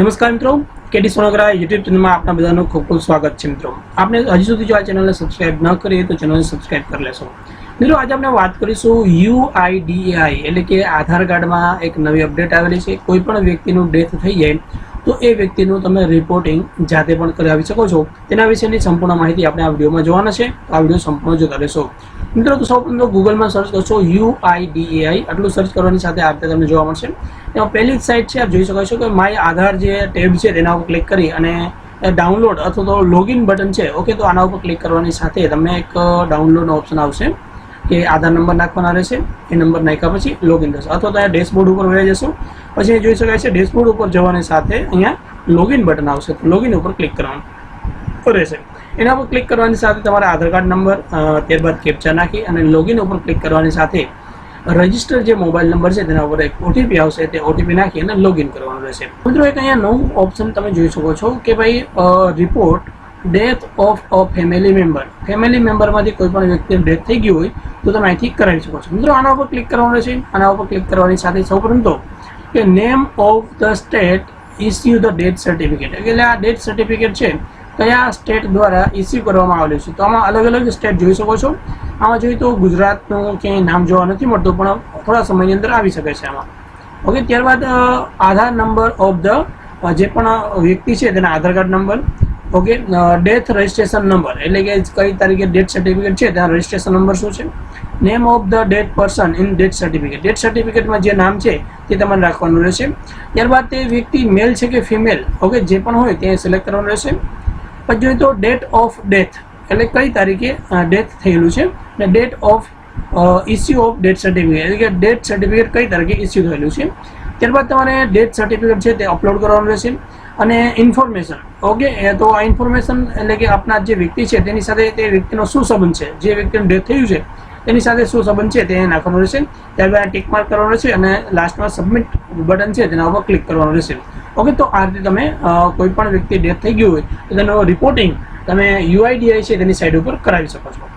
નમસ્કાર મિત્રો કેડી સોનોગ્રા યુટ્યુબ ચેનલમાં આપના બધાનું ખૂબ ખૂબ સ્વાગત છે મિત્રો. આપણે હજી સુધી જો આ ચેનલને સબસ્ક્રાઇબ ન કરીએ તો ચેનલને સબસ્ક્રાઇબ કરી લેશો. મિત્રો, આજે આપણે વાત કરીશું યુઆઈડીએઆઈ એટલે કે આધાર કાર્ડમાં એક નવી અપડેટ આવેલી છે. કોઈ પણ વ્યક્તિનું ડેથ થઈ જાય તો એ વ્યક્તિનું તમે રિપોર્ટિંગ જાતે પણ કરાવી શકો છો. તેના વિશેની સંપૂર્ણ માહિતી આપણે આ વિડીયોમાં જોવાના છે. આ વીડિયો સંપૂર્ણ જોતા રહેશો. મિત્રો, તો સૌ પ્રથમ ગૂગલમાં સર્ચ કરશો યુઆઈડીએઆઈ આટલું સર્ચ કરવાની સાથે આ રીતે તમને જોવા મળશે. એમાં પહેલી જ સાઇટ છે, આપ જોઈ શકો છો કે માય આધાર જે ટેબ છે, તેના ઉપર ક્લિક કરી અને ડાઉનલોડ અથવા તો લોગિન બટન છે ઓકે તો આના ઉપર ક્લિક કરવાની સાથે તમને એક ડાઉનલોડનો ઓપ્શન આવશે. કે આધાર નંબર નાખવાના રહેશે, એ નંબર નાખ્યા પછી લોગિન થશે અથવા તો અહીંયા ડેશબોર્ડ ઉપર વહી જશો, પછી જોઈ શકાય છે ડેશબોર્ડ ઉપર જવાની સાથે અહીંયા લોગિન બટન આવશે. લોગિન ઉપર ક્લિક કરવાનું રહેશે. એના પર ક્લિક કરવાની સાથે તમારા આધાર કાર્ડ નંબર ત્યારબાદ કેપ્ચા નાખી અને લોગિન ઉપર ક્લિક કરવાની સાથે રજિસ્ટર જે મોબાઈલ નંબર છે તેના ઉપર એક ઓટીપી આવશે, તે ઓટીપી નાખી અને લોગિન કરવાનું રહેશે. મિત્રો, એક અહીંયા નવું ઓપ્શન તમે જોઈ શકો છો કે ભાઈ report death of a family member family મેમ્બરમાંથી કોઈ પણ વ્યક્તિનું ડેથ થઈ ગયું હોય, તો તમે અહીંથી કરાવી શકો છો. મિત્રો, આના ઉપર ક્લિક કરવાનું રહેશે. આના ઉપર ક્લિક કરવાની સાથે સૌપ્રથમ તો કે name of the state issue the death certificate એટલે આ ડેથ સર્ટિફિકેટ છે કયા સ્ટેટ દ્વારા ઇસ્યુ કરવામાં આવેલું છે. તો આમાં અલગ અલગ સ્ટેટ જોઈ શકો છો. આમાં જોઈએ તો ગુજરાતનું ક્યાંય નામ જોવા નથી મળતું, પણ થોડા સમયની અંદર આવી શકે છે આમાં. ઓકે, ત્યારબાદ આધાર નંબર ઓફ ધ જે પણ વ્યક્તિ છે, તેના Aadhaar card number okay death registration number એટલે કે કઈ તારીખે ડેથ સર્ટિફિકેટ છે, ત્યાં રજિસ્ટ્રેશન નંબર શું છે? Name of the death person in death certificate death સર્ટિફિકેટમાં જે નામ છે, તે તમારે રાખવાનું રહેશે. ત્યારબાદ તે વ્યક્તિ મેલ છે કે ફિમેલ ઓકે જે પણ હોય, તે સિલેક્ટ કરવાનું રહેશે. પછી જોઈએ તો ડેટ ઓફ ડેથ એટલે કઈ તારીખે ડેથ થયેલું છે? અને date of issue of death certificate એટલે કે ડેથ સર્ટિફિકેટ કઈ તારીખે ઇસ્યુ થયેલું છે? ત્યારબાદ તમારે ડેથ સર્ટિફિકેટ છે તે અપલોડ કરવાનું રહેશે. અને ઇન્ફોર્મેશન ઓકે તો આ ઇન્ફોર્મેશન એટલે કે આપના જે વ્યક્તિ છે, તેની સાથે તે વ્યક્તિનો શું સંબંધ છે? જે વ્યક્તિનું ડેથ થયું છે, તેની સાથે શું સંબંધ છે તે નાખવાનું રહેશે. ત્યારબાદ ટીક માર્ક કરવાનું રહેશે અને લાસ્ટમાં સબમિટ બટન છે તેના ઉપર ક્લિક કરવાનું રહેશે. ઓકે તો આ રીતે તમે કોઈ પણ વ્યક્તિ ડેથ થઈ ગયું હોય, તો તેનું રિપોર્ટિંગ તમે યુઆઈડીઆઈ છે તેની સાઈડ ઉપર કરાવી શકો છો.